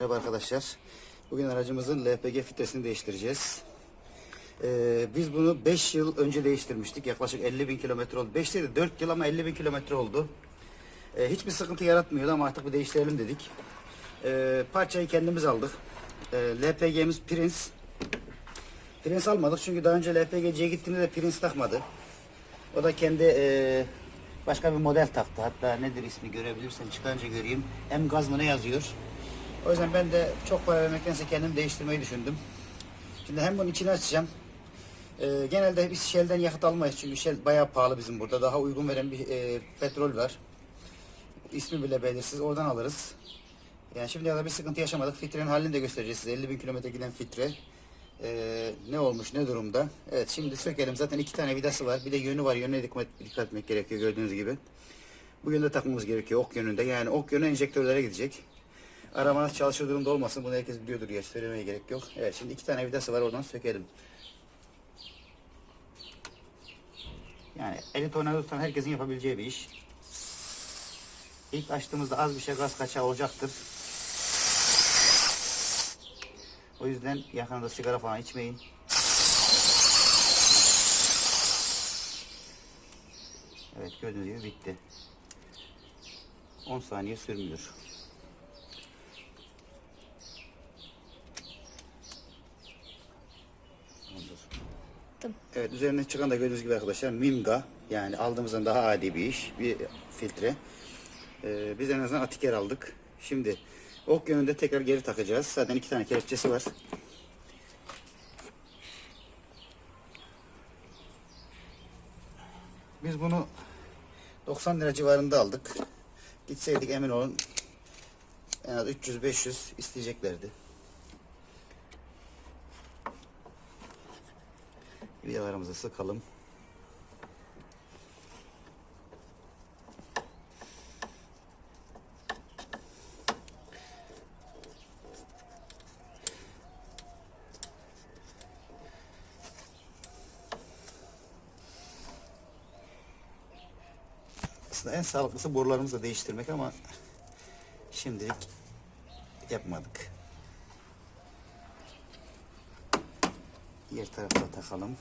Merhaba arkadaşlar. Bugün aracımızın LPG filtresini değiştireceğiz. Ee, biz bunu 5 yıl önce değiştirmiştik. Yaklaşık 50 bin kilometre oldu. 5 değil de 4 yıl ama 50 bin kilometre oldu. Ee, hiçbir sıkıntı yaratmıyordu ama artık bir değiştirelim dedik. Ee, parçayı kendimiz aldık. Ee, LPG'miz Prince. Prince almadık çünkü daha önce LPG'ciye gittiğimde de Prince takmadı. O da kendi e, başka bir model taktı. Hatta nedir ismi görebilirsem çıkınca göreyim. M gaz mı ne yazıyor. O yüzden ben de çok para vermektense kendim değiştirmeyi düşündüm. Şimdi hem bunun içini açacağım. Ee, genelde biz Shell'den yakıt almayız çünkü Shell bayağı pahalı bizim burada. Daha uygun veren bir e, petrol var. İsmi bile belirsiz. Oradan alırız. Yani şimdiye kadar bir sıkıntı yaşamadık. Filtrenin halini de göstereceğiz size. 50 bin kilometre giden filtre. Ee, ne olmuş, ne durumda? Evet şimdi sökelim. Zaten iki tane vidası var. Bir de yönü var. Yönüne dikkat, dikkat etmek gerekiyor gördüğünüz gibi. Bu yönde takmamız gerekiyor. Ok yönünde. Yani ok yönü enjektörlere gidecek. Arabanız çalışır durumda olmasın. Bunu herkes biliyordur ya. Söylemeye gerek yok. Evet şimdi iki tane vidası var. Oradan sökelim. Yani eli tornavida tutan herkesin yapabileceği bir iş. İlk açtığımızda az bir şey gaz kaçağı olacaktır. O yüzden yakında sigara falan içmeyin. Evet gördüğünüz gibi bitti. 10 saniye sürmüyor. Tamam. Evet üzerine çıkan da gördüğünüz gibi arkadaşlar Mimga yani aldığımızdan daha adi bir iş bir filtre. Ee, biz en azından atiker aldık. Şimdi ok yönünde tekrar geri takacağız. Zaten iki tane kelepçesi var. Biz bunu 90 lira civarında aldık. Gitseydik emin olun en az 300-500 isteyeceklerdi. Vidalarımızı sıkalım. Aslında en sağlıklısı borularımızı değiştirmek ama şimdilik yapmadık. Diğer tarafa takalım.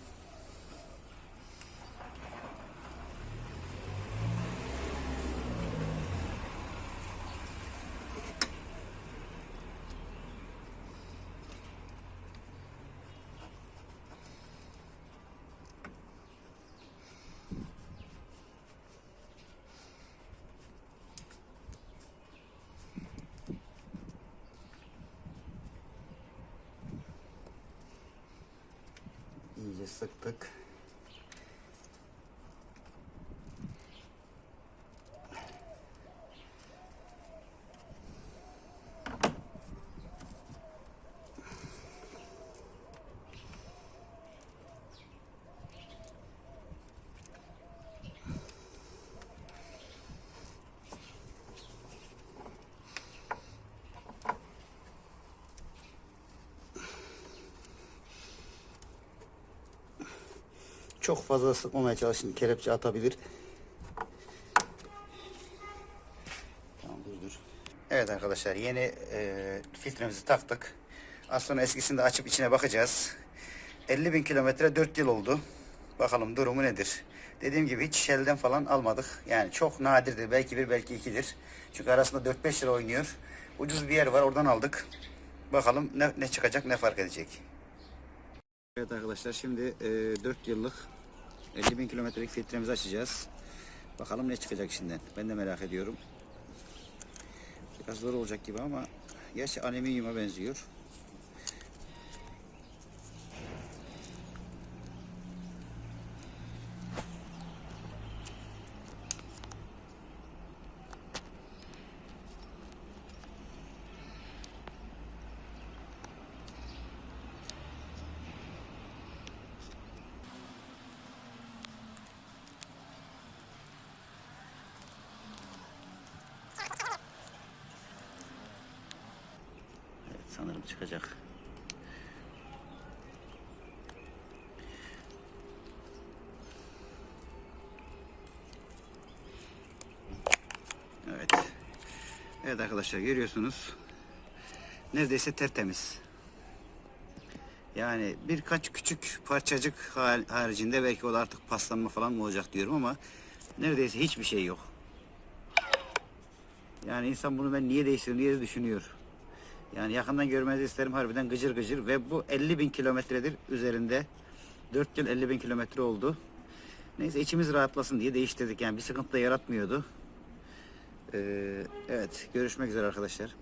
Sıktık. Çok fazla sıkmamaya çalışın. Kelepçe atabilir. Tamam dur. Evet arkadaşlar yeni e, filtremizi taktık. Az sonra eskisini de açıp içine bakacağız. 50 bin kilometre 4 yıl oldu. Bakalım durumu nedir? Dediğim gibi hiç Shell'den falan almadık. Yani çok nadirdir. Belki bir belki ikidir. Çünkü arasında 4-5 lira oynuyor. Ucuz bir yer var oradan aldık. Bakalım ne, ne çıkacak ne fark edecek. Evet arkadaşlar şimdi e, 4 yıllık 50 bin kilometrelik filtremizi açacağız. Bakalım ne çıkacak içinden. Ben de merak ediyorum. Biraz zor olacak gibi ama gerçi alüminyuma benziyor. Evet sanırım çıkacak. Evet. Evet arkadaşlar görüyorsunuz. neredeyse tertemiz. Yani birkaç küçük parçacık har- haricinde belki o da artık paslanma falan mı olacak diyorum ama neredeyse hiçbir şey yok. Yani insan bunu ben niye değiştirdim diye düşünüyor. Yani yakından görmenizi isterim harbiden gıcır gıcır ve bu 50 bin kilometredir üzerinde. 4 yıl 50 bin kilometre oldu. Neyse içimiz rahatlasın diye değiştirdik yani bir sıkıntı da yaratmıyordu. Ee, evet görüşmek üzere arkadaşlar.